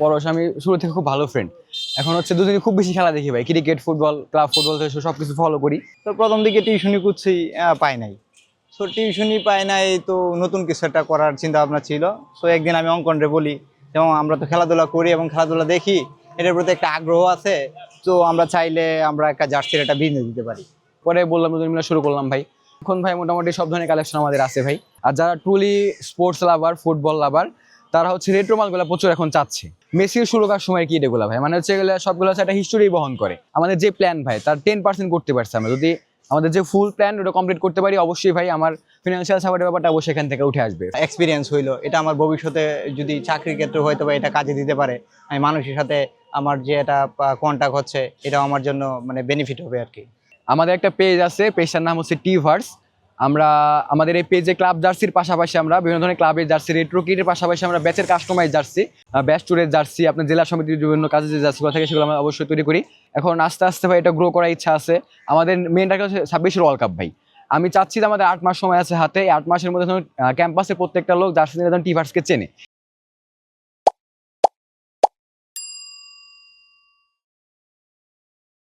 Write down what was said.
পরশ, আমি শুরু থেকে খুব ভালো ফ্রেন্ড এখন হচ্ছে দুদিনে খুব বেশি খেলা দেখি ভাই। ক্রিকেট ফুটবল ক্লাব ফুটবল থেকে সব কিছু ফলো করি। তো প্রথম দিকে টিউশনি করছি পাই নাই। তো টিউশনই পাই নাই তো নতুন কিছু একটা করার চিন্তা ভাবনা ছিল। তো একদিন আমি অঙ্কনরে বলি এবং আমরা তো খেলাধুলা করি এবং খেলাধুলা দেখি। এটার প্রতি একটা আগ্রহ আছে। তো আমরা চাইলে আমরা একটা জার্সির একটা বিজনেস দিতে পারি। পরে বললাম, দুজন মিলে শুরু করলাম ভাই। এখন ভাই, মোটামুটি সব ধরনের কালেকশন আমাদের আছে ভাই। আর যারা truly sports lover football lover তারা হচ্ছে রেট্রো মালগুলো প্রচুর এখন চাচ্ছে। মেসির শুরু করার সময় কি এগুলো ভাই? মানে হচ্ছে এগুলো সবগুলো হচ্ছে একটা হিস্টোরি বহন করে। আমাদের যে প্ল্যান ভাই তার টেন পার্সেন্ট করতে পারছে আমরা। যদি আমাদের যে ফুল প্ল্যান ওটা কমপ্লিট করতে পারি অবশ্যই ভাই আমার ফিনান্সিয়াল সাপোর্টের ব্যাপারটা অবশ্যই এখান থেকে উঠে আসবে। এক্সপিরিয়েন্স হইল। এটা আমার ভবিষ্যতে যদি চাকরির ক্ষেত্রে হয়তো বা এটা কাজে দিতে পারে আমি মানুষের সাথে আমার যে এটা কন্ট্যাক্ট হচ্ছে এটা আমার জন্য মানে বেনিফিট হবে আর কি। আমাদের একটা পেজ আছে পেজটার নাম হচ্ছে টিভার্স আমরা আমাদের এই পেজে ক্লাব জার্সির পাশাপাশি আমরা বিভিন্ন ধরনের ক্লাবের জার্সি রেট্রো কিটের পাশাপাশি আমরা ব্যাচের কাস্টমাইজ জার্সি ব্যাচ ট্যুরের জার্সি, আপনার জেলা সমিতির বিভিন্ন কাজে যে জার্সিগুলো থাকে সেগুলো আমরা অবশ্যই তৈরি করি। এখন আস্তে আস্তে ভাই এটা গ্রো করার ইচ্ছা আছে। আমাদের মেন টার্গেট হচ্ছে ছাব্বিশের ওয়ার্ল্ড কাপ ভাই। আমি চাচ্ছি যে আমাদের আট মাস সময় আছে হাতে আট মাসের মধ্যে ক্যাম্পাসের প্রত্যেকটা লোক জার্সি নিয়ে টিভার্সকে চেনে।